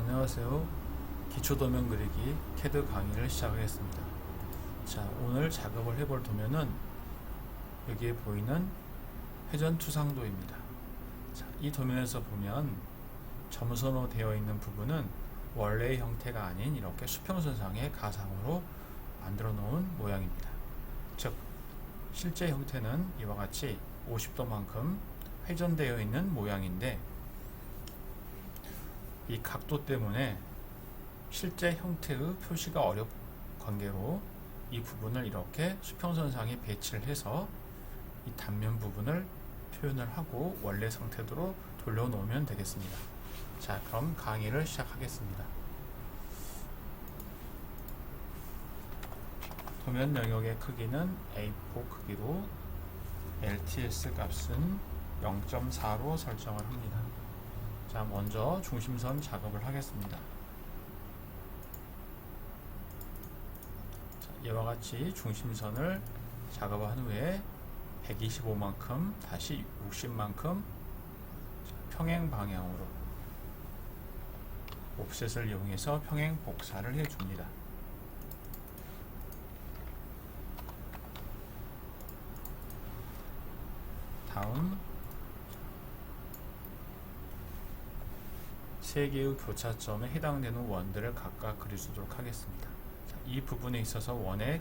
안녕하세요. 기초 도면 그리기 캐드 강의를 시작하겠습니다. 자, 오늘 작업을 해볼 도면은 여기에 보이는 회전 투상도입니다. 자, 이 도면에서 보면 점선으로 되어 있는 부분은 원래의 형태가 아닌 이렇게 수평선상의 가상으로 만들어 놓은 모양입니다. 즉, 실제 형태는 이와 같이 50도만큼 회전되어 있는 모양인데 이 각도 때문에 실제 형태의 표시가 어렵 관계로 이 부분을 이렇게 수평선상에 배치를 해서 이 단면 부분을 표현을 하고 원래 상태대로 돌려놓으면 되겠습니다. 자, 그럼 강의를 시작하겠습니다. 도면 영역의 크기는 A4 크기로 LTS 값은 0.4로 설정을 합니다. 자, 먼저 중심선 작업을 하겠습니다. 자, 이와 같이 중심선을 작업한 후에 125만큼 다시 60만큼 평행 방향으로 옵셋을 이용해서 평행 복사를 해줍니다. 다음 세 개의 교차점에 해당되는 원들을 각각 그려주도록 하겠습니다. 자, 이 부분에 있어서 원의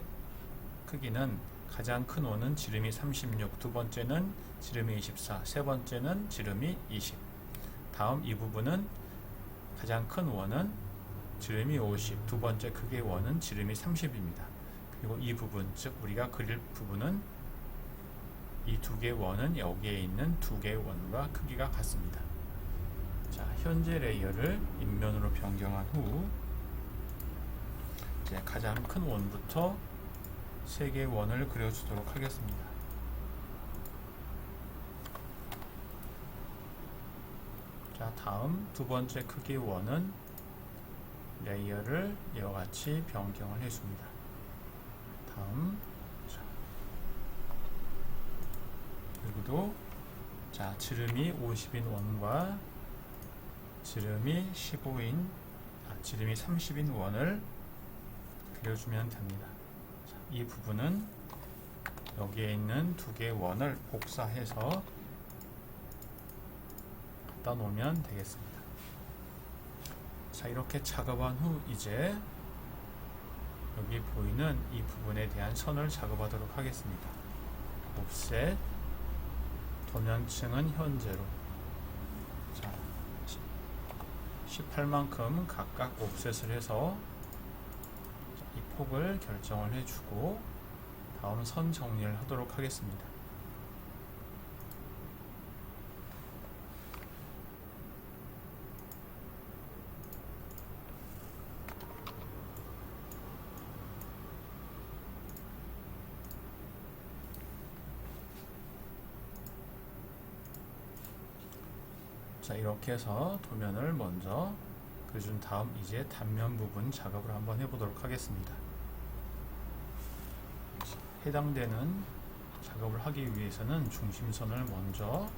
크기는 가장 큰 원은 지름이 36, 두 번째는 지름이 24, 세 번째는 지름이 20. 다음 이 부분은 가장 큰 원은 지름이 50, 두 번째 크기의 원은 지름이 30입니다. 그리고 이 부분, 즉 우리가 그릴 부분은 이 두 개의 원은 여기에 있는 두 개의 원과 크기가 같습니다. 자, 현재 레이어를 인면으로 변경한 후 이제 가장 큰 원부터 세 개의 원을 그려주도록 하겠습니다. 자, 다음 두 번째 크기의 원은 레이어를 이와 같이 변경을 해줍니다. 다음 자, 여기도 자 지름이 50인 원과 지름이 15인 아, 지름이 30인 원을 그려주면 됩니다. 자, 이 부분은 여기에 있는 두 개의 원을 복사해서 갖다 놓으면 되겠습니다. 자 이렇게 작업한 후 이제 여기 보이는 이 부분에 대한 선을 작업하도록 하겠습니다. 옵셋 도면층은 현재로 자 18만큼 각각 옵셋을 해서 이 폭을 결정을 해주고 다음 선 정리를 하도록 하겠습니다. 자 이렇게 해서 도면을 먼저 그려준 다음 이제 단면 부분 작업을 한번 해보도록 하겠습니다. 해당되는 작업을 하기 위해서는 중심선을 먼저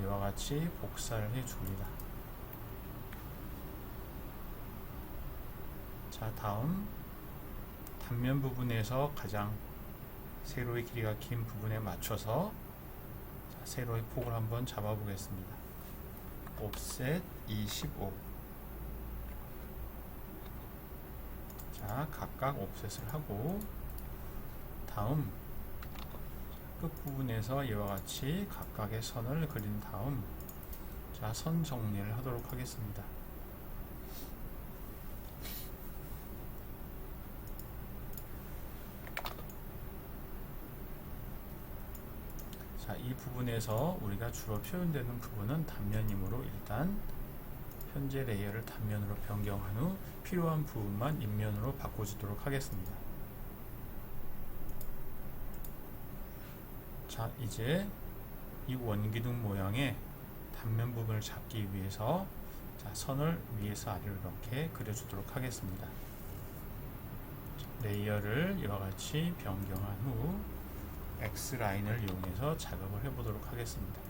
이와 같이 복사를 해줍니다. 자 다음 단면 부분에서 가장 세로의 길이가 긴 부분에 맞춰서 자, 세로의 폭을 한번 잡아 보겠습니다. 옵셋 25 자, 각각 옵셋을 하고 다음 끝부분에서 이와 같이 각각의 선을 그린 다음 자, 선 정리를 하도록 하겠습니다. 자, 이 부분에서 우리가 주로 표현되는 부분은 단면이므로 일단 현재 레이어를 단면으로 변경한 후 필요한 부분만 인면으로 바꿔주도록 하겠습니다. 자, 이제 이 원기둥 모양의 단면 부분을 잡기 위해서 자, 선을 위에서 아래로 이렇게 그려주도록 하겠습니다. 레이어를 이와 같이 변경한 후 X라인을 이용해서 작업을 해보도록 하겠습니다.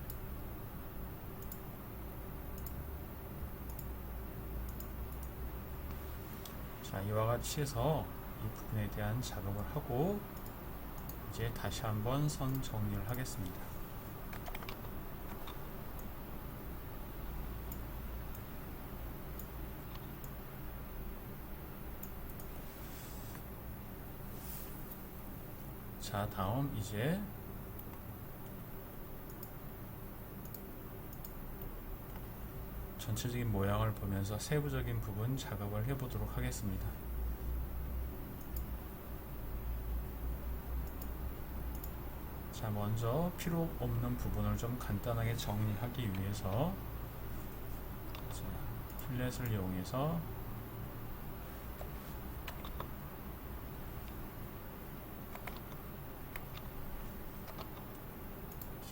자, 이와 같이 해서 이 부분에 대한 작업을 하고 이제 다시 한번 선 정리를 하겠습니다. 자, 다음 이제 전체적인 모양을 보면서 세부적인 부분 작업을 해보도록 하겠습니다. 자, 먼저 필요 없는 부분을 좀 간단하게 정리하기 위해서 자, 필렛을 이용해서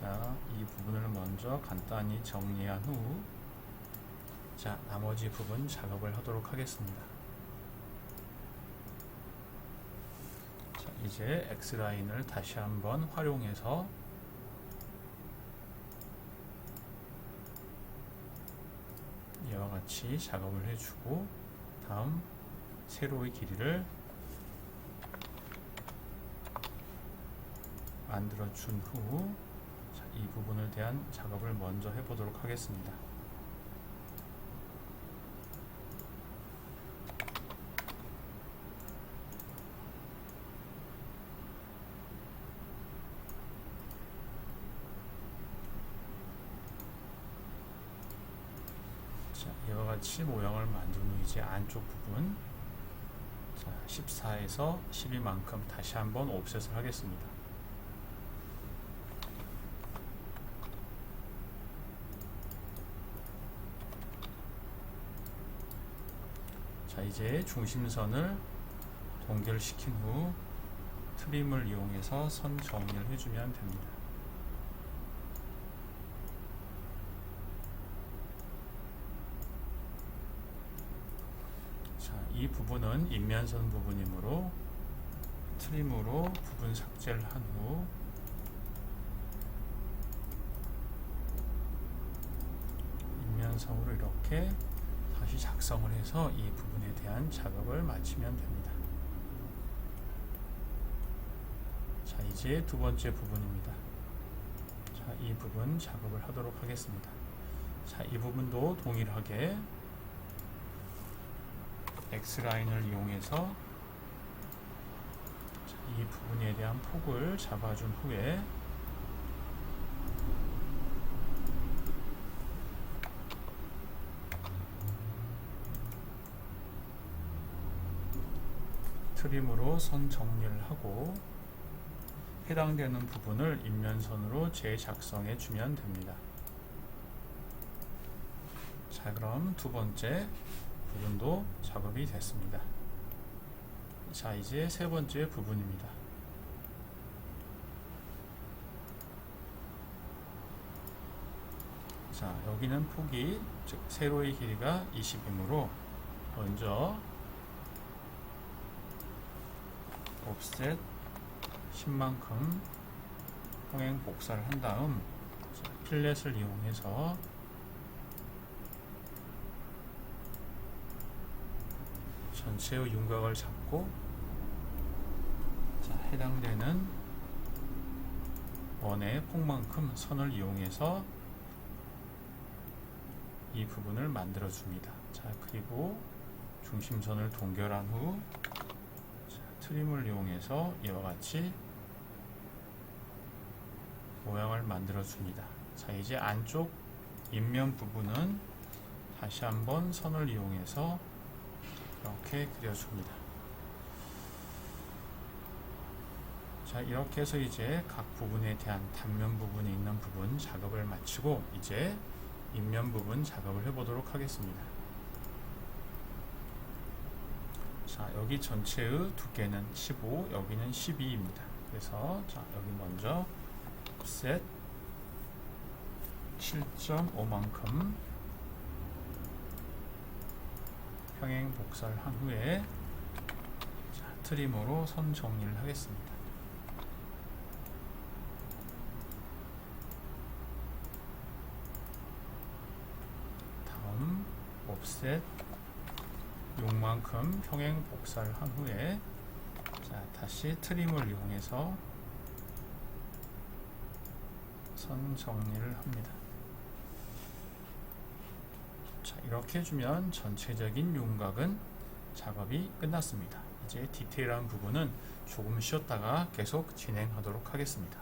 자, 이 부분을 먼저 간단히 정리한 후 자, 나머지 부분 작업을 하도록 하겠습니다. 자, 이제 X라인을 다시 한번 활용해서 이와 같이 작업을 해주고 다음 세로의 길이를 만들어 준 후 이 부분을 대한 작업을 먼저 해보도록 하겠습니다. 자, 이와 같이 모양을 만든 후 이제 안쪽 부분 자, 14에서 12만큼 다시 한번 옵셋을 하겠습니다. 이제 중심선을 동결시킨 후 트림을 이용해서 선 정리를 해주면 됩니다. 자, 이 부분은 인면선 부분이므로 트림으로 부분 삭제를 한 후 인면선으로 이렇게 다시 작성을 해서 이 부분에 대한 작업을 마치면 됩니다. 자, 이제 두 번째 부분입니다. 자, 이 부분 작업을 하도록 하겠습니다. 자, 이 부분도 동일하게 X라인을 이용해서 자, 이 부분에 대한 폭을 잡아준 후에 트림으로 선 정리를 하고 해당되는 부분을 인면선으로 재작성해 주면 됩니다. 자, 그럼 두 번째 부분도 작업이 됐습니다. 자, 이제 세 번째 부분입니다. 자, 여기는 폭이 즉 세로의 길이가 20이므로 먼저 옵셋 10만큼 평행 복사를 한 다음 자, 필렛을 이용해서 전체의 윤곽을 잡고 자, 해당되는 원의 폭만큼 선을 이용해서 이 부분을 만들어 줍니다. 자, 그리고 중심선을 동결한 후 자, 트림을 이용해서 이와 같이 모양을 만들어 줍니다. 자, 이제 안쪽 인면 부분은 다시 한번 선을 이용해서 이렇게 그려줍니다. 자, 이렇게 해서 이제 각 부분에 대한 단면 부분이 있는 부분 작업을 마치고 이제 인면 부분 작업을 해보도록 하겠습니다. 자, 여기 전체의 두께는 15, 여기는 12입니다. 그래서 자, 여기 먼저 셋 7.5만큼 평행 복사를 한 후에 자, 트림으로 선 정리를 하겠습니다. 다음 옵셋 용만큼 평행 복사를 한 후에 자 다시 트림을 이용해서 선 정리를 합니다. 자 이렇게 해주면 전체적인 윤곽은 작업이 끝났습니다. 이제 디테일한 부분은 조금 쉬었다가 계속 진행하도록 하겠습니다.